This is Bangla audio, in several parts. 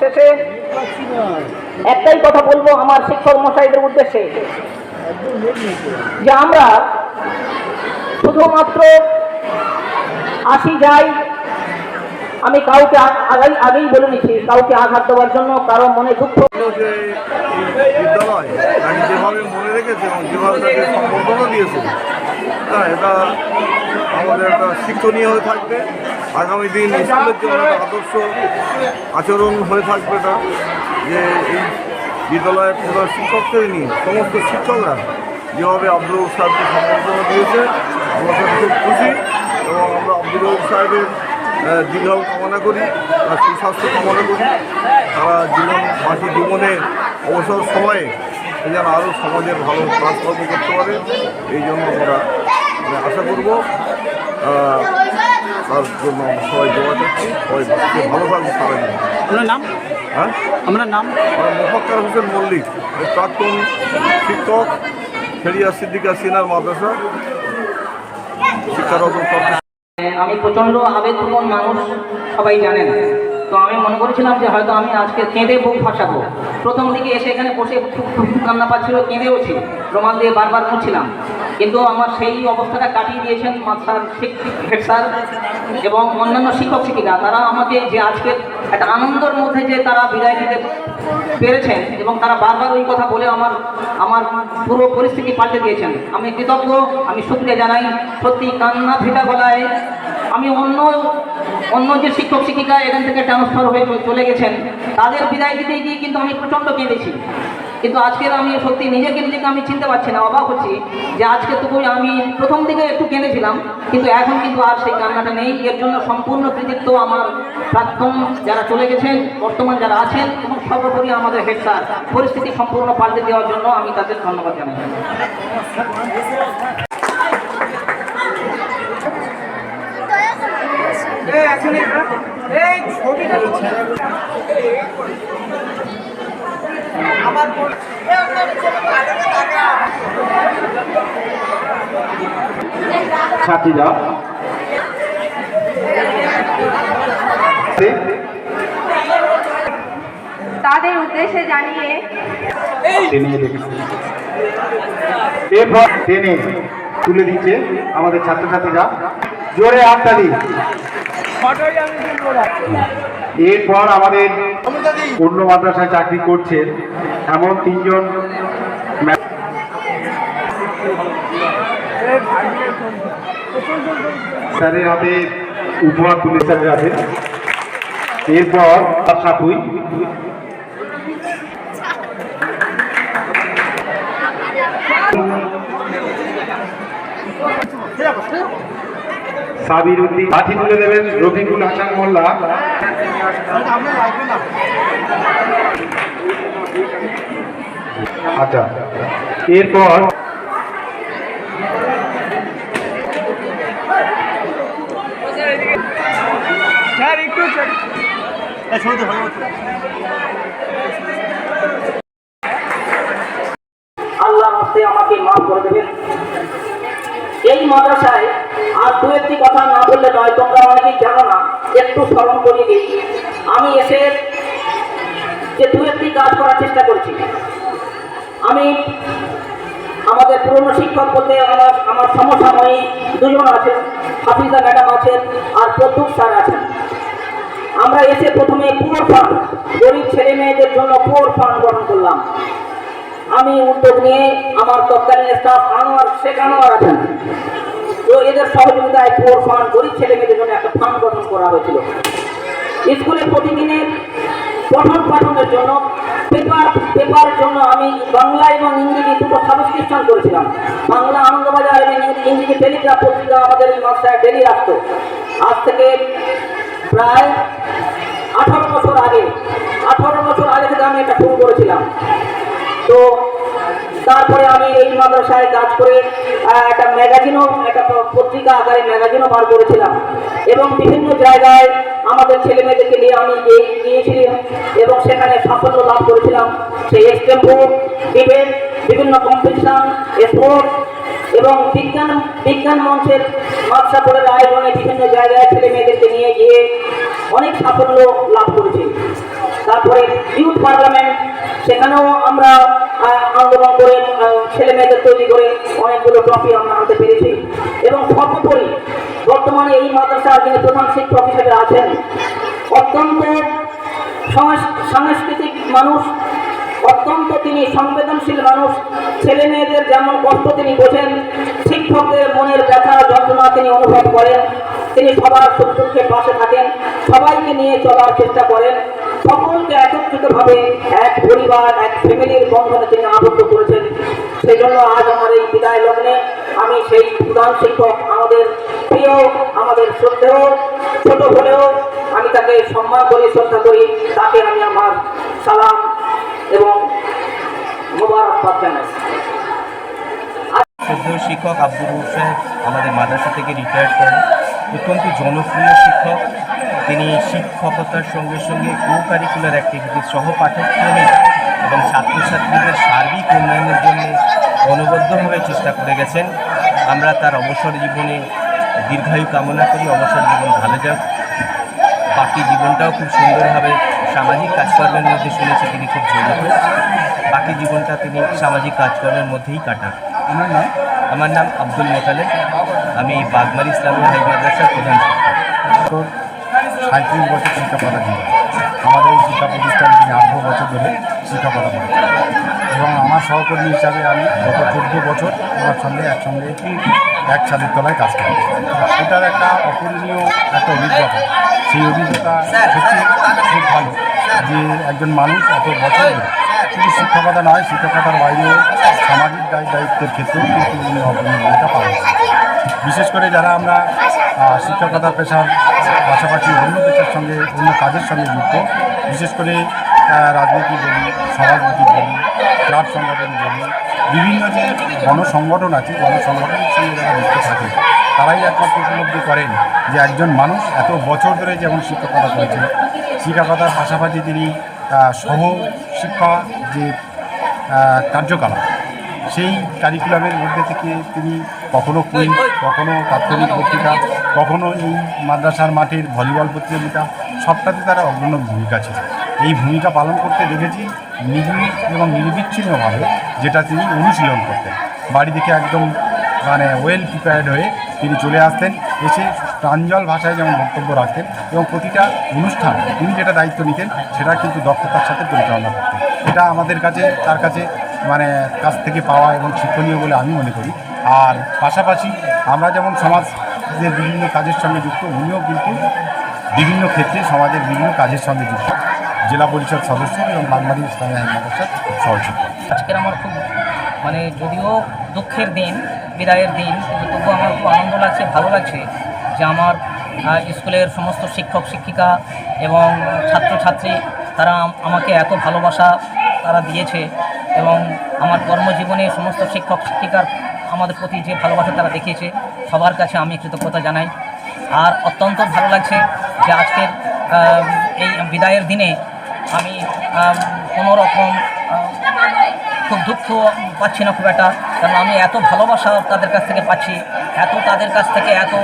সবশেষে একটাই কথা বলব আমার শিক্ষক মশাইদের উদ্দেশ্যে, যে আমরা শুধুমাত্র আসি যাই, আমি কাউকে আগেই আগেই বলে নিচ্ছি, কাউকে আঘাত দেওয়ার জন্য কারও মনে দুঃখ দিয়েছে আমাদের একটা শিক্ষণীয় হয়ে থাকবে। আগামী দিন স্কুলের জন্য আদর্শ আচরণ হয়ে থাকবে এটা যে এই বিদ্যালয়ের প্রধান শিক্ষকদের নিয়ে সমস্ত শিক্ষকরা যেভাবে আব্দুল সাহেবকে সম্বর্ধনা দিয়েছে আমরা খুব খুশি এবং আমরা আব্দুল সাহেবের আহ, কামনা করি তার সুস্বাস্থ্য কামনা করি। তারা জীবন বাকি জীবনে অবসর সময়ে যেন আরও সমাজের ভালো কাজকর্ম করতে পারে এই জন্য আমরা আশা করব। তার জন্য আমরা সবাই দোয়া চাচ্ছি সবাই সে ভালো থাকবে সারা জীবন আপনার নাম? হ্যাঁ? আপনার নাম? আমরা মোফাক্কার হোসেন মল্লিক প্রাক্তন শিক্ষক ফেরিয়া সিদ্দিকা সিনার মাদ্রাসা শিক্ষারত আমি প্রচণ্ড আবেগপ্রবণ মানুষ সবাই জানেন। তো আমি মনে করেছিলাম যে হয়তো আমি আজকে কেঁদে বুক ফাঁসাবো। প্রথম দিকে এসে এখানে বসে খুব খুব কান্না পাচ্ছিল কেঁদেওছি। রোমাল দিয়ে বারবার মুছছিলাম কিন্তু আমার সেই অবস্থাটা কাটিয়ে দিয়েছেন মাস্টার হেড স্যার এবং অন্যান্য শিক্ষক শিক্ষিকা। তারা আমাকে যে আজকে একটা আনন্দের মধ্যে যে তারা বিদায় দিতে পেরেছেন এবং তারা বারবার ওই কথা বলে আমার আমার পুরো পরিস্থিতি পাল্টে দিয়েছেন। আমি কৃতজ্ঞ, আমি শুক্রিয়া জানাই। সত্যি কান্না ফেটা গলায় আমি অন্য অন্য যে শিক্ষক শিক্ষিকা এখান থেকে ট্রান্সফার হয়ে চলে গেছেন, তাদের বিদায় দিতে গিয়ে কিন্তু আমি প্রচণ্ড কেঁদেছি। কিন্তু আজকের আমি সত্যি নিজেকে নিজেকে আমি চিনতে পারছি না, অবাক হচ্ছি যে আজকে তো আমি প্রথম দিকে একটু কেঁদেছিলাম, কিন্তু এখন কিন্তু আর সেই কান্নাটা নেই। এর জন্য সম্পূর্ণ কৃতিত্ব আমার প্রাক্তন যারা চলে গেছেন, বর্তমান যারা আছেন, এবং সর্বোপরি আমাদের হেড স্যার পরিস্থিতি সম্পূর্ণ পাল্টে দেওয়ার জন্য আমি তাদের ধন্যবাদ জানাই। ছাত্রীরা তাদের উদ্দেশ্যে জানিয়ে টেনে এরপর টেনে তুলে দিচ্ছে আমাদের ছাত্রছাত্রীরা। জোরে হাততালি। এরপর আমাদের অন্য মাদ্রাসায় চাকরি করছেন এমন তিনজন স্যারের হাতে উপহার তুলে স্যারের হাতে। এরপর তার সাথুই সাবির উদ্দিন লাঠি তুলে দেবেন রফিকুল হাসান মোল্লা। আচ্ছা এরপর আল্লাহ আমাকে মাফ করে দেবেন। এই মাদ্রাসায় আর দু একটি কথা না বললে নয়, তোমরা অনেকেই জানো না, একটু স্মরণ করিয়ে দিই। আমি এসে যে দু একটি কাজ করার চেষ্টা করছি। আমি আমাদের পুরনো শিক্ষক বলতে আমার আমার সমসাময়িক দুজন আছেন, হাফিজা ম্যাডাম আছেন আর প্রদ্যুৎ স্যার আছেন। আমরা এসে প্রথমে পুয়ার ফান্ড গরিব ছেলে মেয়েদের জন্য পুয়ার ফান্ড গঠন করলাম। আমি উদ্যোগ নিয়ে আমার তৎকালীন স্টাফ আনোয়ার শেখ আনোয়ার আছেন। তো এদের সহযোগিতায় পুয়ার ফান্ড গরিব ছেলে মেয়েদের জন্য একটা ফান্ড গঠন করা হয়েছিল। স্কুলে প্রতিদিনের পঠন পাঠনের জন্য, পেপার পেপারের জন্য আমি বাংলা এবং ইংরেজি দুটো সাবস্ক্রিপশন করেছিলাম। বাংলা আনন্দবাজার এবং ইংরেজি টেলিগ্রাফ পত্রিকা আমাদের এই মাসায় ডেলি আসতো। আজ থেকে প্রায় আঠারো বছর আগে, আঠারো বছর আগে থেকে আমি এটা শুরু করেছিলাম। তো তারপরে আমি এই মাদ্রাসায় কাজ করে একটা ম্যাগাজিনও, একটা পত্রিকা আকারে ম্যাগাজিনও বার করেছিলাম। এবং বিভিন্ন জায়গায় আমাদের ছেলে মেয়েদেরকে নিয়ে আমি গিয়ে- গিয়েছিলাম এবং সেখানে সাফল্য লাভ করেছিলাম। সেই এক্সটেম্পো ডিবেট বিভিন্ন কম্পিটিশন, স্পোর্ট এবং বিজ্ঞান বিজ্ঞান মঞ্চের মাদ্রাসা বোর্ডের আয়োজনে বিভিন্ন জায়গায় ছেলে মেয়েদেরকে নিয়ে গিয়ে অনেক সাফল্য লাভ করেছি। তারপরে ইউথ পার্লামেন্ট, সেখানেও আমরা আন্দোলন করে ছেলে মেয়েদের তৈরি করে অনেকগুলো ট্রফি আমরা আনতে পেরেছি। এবং সর্বোপরি বর্তমানে এই মাদ্রাসা যিনি প্রধান শিক্ষক হিসেবে আছেন, অত্যন্ত সাংস্কৃতিক মানুষ, অত্যন্ত তিনি সংবেদনশীল মানুষ, ছেলে মেয়েদের যেমন কষ্ট তিনি বোঝেন, শিক্ষকদের মনের ব্যথা, যন্ত্রণা তিনি অনুভব করেন, তিনি সবার সুখ দুঃখের পাশে থাকেন, সবাইকে নিয়ে চলার চেষ্টা করেন। সকলকে একত্রিতভাবে এক পরিবার, এক ফ্যামিলির বন্ধনে তিনি আবদ্ধ করেছেন। সেই জন্য আজ আমার এই বিদায় লগ্নে আমি সেই প্রধান শিক্ষক, আমাদের প্রিয়, আমাদের শ্রদ্ধেয়, ছোট হলেও আমি তাকে সম্মান করি, শ্রদ্ধা করি, তাকে আমি আমার সালাম এবং মোবারকবাদ জানাই। শিক্ষক আব্দুল সাহেব আমাদের মাদ্রাসা থেকে রিটায়ার করেন। অত্যন্ত জনপ্রিয় শিক্ষক। তিনি শিক্ষকতার সঙ্গে সঙ্গে কো কারিকুলার অ্যাক্টিভিটিস সহ পাঠ্যক্রমে এবং ছাত্রছাত্রীদের সার্বিক উন্নয়নের জন্য অনবদ্যভাবে চেষ্টা করে গেছেন। আমরা তার অবসর জীবনে দীর্ঘায়ু কামনা করি। অবসর জীবন ভালো যাক। বাকি জীবনটাও খুব সুন্দরভাবে সামাজিক কাজকর্মের মধ্যে শুনেছি তিনি খুব জড়িত। বাকি জীবনটা তিনি সামাজিক কাজকর্মের মধ্যেই কাটান। আমার নাম? আমার নাম আব্দুল মোতালেব। আমি বাগমারি ইসলামী হাই মাদ্রাসার প্রধান শিক্ষক। সাঁত্রিশ বছর শিক্ষকতা জীবন আমাদের এই শিক্ষা প্রতিষ্ঠানে তিনি আঠারো বছর ধরে শিক্ষকতা করেন এবং আমার সহকর্মী হিসাবে আমি গত চোদ্দ বছর আমার সঙ্গে একসঙ্গে এক ছাদের তলায় কাজ করি। এটার একটা অপূরণীয় একটা অভিজ্ঞতা। সেই অভিজ্ঞতা সত্যি খুব ভালো যে একজন মানুষ এত বছর ধরে শুধু শিক্ষকতা নয় শিক্ষকতার বাইরেও সামাজিক দায় দায়িত্বের ক্ষেত্রেও কিন্তু উনি অগ্রণী ভূমিকা পালন করেন বিশেষ করে যারা আমরা শিক্ষকতা পেশার পাশাপাশি অন্য পেশার সঙ্গে, অন্য কাজের সঙ্গে যুক্ত, বিশেষ করে রাজনীতি বলি, সমাজনীতি বলি, ক্লাব সংগঠন বলি, বিভিন্ন যে গণসংগঠন আছে, গণসংগঠনের সঙ্গে যারা যুক্ত থাকে, তারাই একমাত্র উপলব্ধি করেন যে একজন মানুষ এত বছর ধরে যেমন শিক্ষকতা করেছেন, শিক্ষকতার পাশাপাশি তিনি সহ শিক্ষা যে কার্যকলাপ, সেই কারিকুলামের মধ্যে থেকে তিনি কখনো কুইজ কখনো তাৎক্ষণিক পত্রিকা কখনো এই মাদ্রাসার মাঠের ভলিবল প্রতিযোগিতা সবটাতে তারা অগ্রণী ভূমিকা ছিল। এই ভূমিকা পালন করতে দেখেছি নিবিড় এবং নির্বিচ্ছিন্নভাবে যেটা তিনি অনুশীলন করতেন। বাড়ি থেকে একদম মানে ওয়েল প্রিপেয়ার্ড হয়ে তিনি চলে আসতেন এসে প্রাঞ্জল ভাষায় যেমন বক্তব্য রাখতেন এবং প্রতিটা অনুষ্ঠান তিনি যেটা দায়িত্ব নিতেন সেটা কিন্তু দক্ষতার সাথে পরিচালনা করতেন। এটা আমাদের কাছে তার কাছে মানে কাছ থেকে পাওয়া এবং শিক্ষণীয় বলে আমি মনে করি। আর পাশাপাশি আমরা যেমন সমাজের বিভিন্ন কাজের সঙ্গে যুক্ত, উনিও কিন্তু বিভিন্ন ক্ষেত্রে সমাজের বিভিন্ন কাজের সঙ্গে যুক্ত। জেলা পরিষদ সদস্য এবং বাগমারি ইসলামী আইন মাদ্রাসার সহশিক্ষক আজকের আমার খুব মানে যদিও দুঃখের দিন, বিদায়ের দিন, কিন্তু তবুও আমার খুব আনন্দ লাগছে, ভালো লাগছে যে আমার স্কুলের সমস্ত শিক্ষক, শিক্ষিকা এবং ছাত্রছাত্রী, তারা আমাকে এত ভালোবাসা তারা দিয়েছে এবং আমার কর্মজীবনে সমস্ত শিক্ষক, শিক্ষিকার আমাদের প্রতি যে ভালোবাসা তারা দেখিয়েছে, সবার কাছে আমি কৃতজ্ঞতা জানাই। আর অত্যন্ত ভালো লাগছে যে আজকের এই বিদায়ের দিনে আমি কোনো রকম খুব দুঃখ পাচ্ছি না খুব একটা, কারণ আমি এত ভালোবাসা তাদের কাছ থেকে পাচ্ছি, এত তাদের কাছ থেকে এত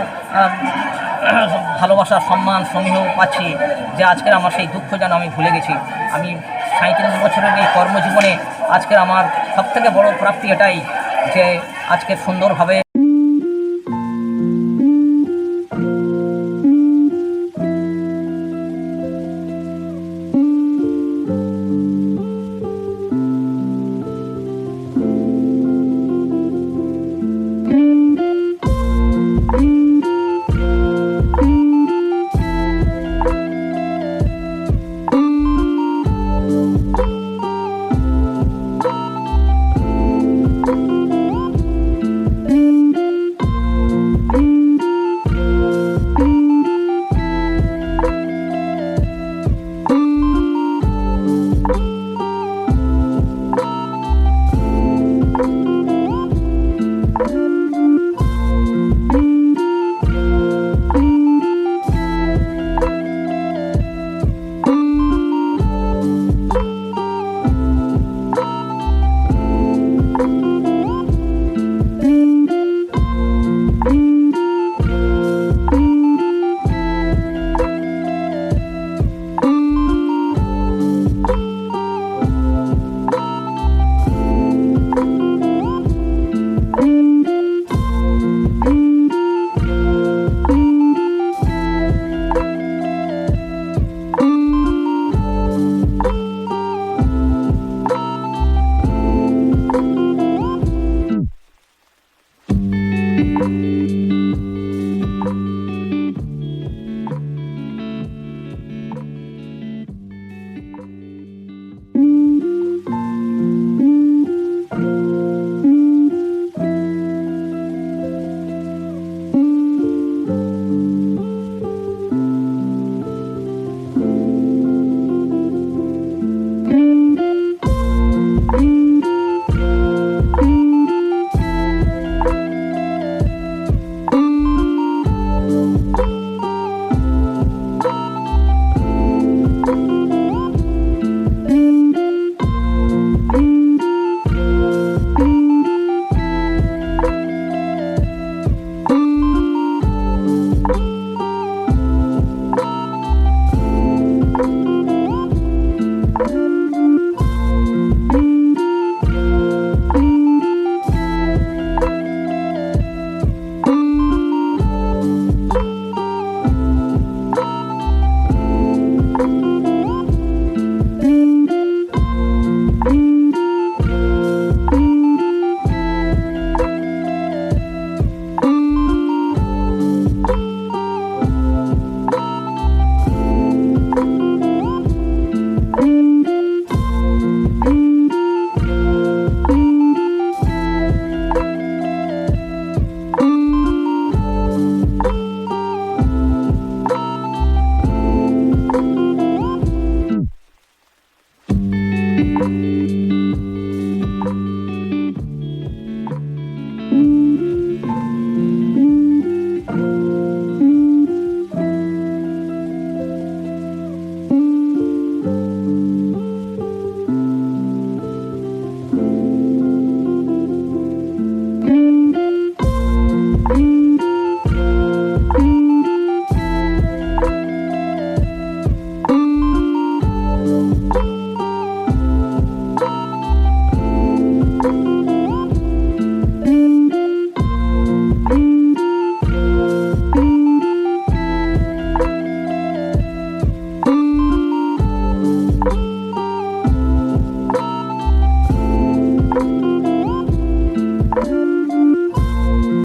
ভালোবাসা, সম্মান সমীহ পাচ্ছি যে আজকের আমার সেই দুঃখ যেন আমি ভুলে গেছি। আমি সাঁত্রিশ বছরের এই কর্মজীবনে আজকের আমার সবথেকে বড় প্রাপ্তি এটাই যে আজকে সুন্দরভাবে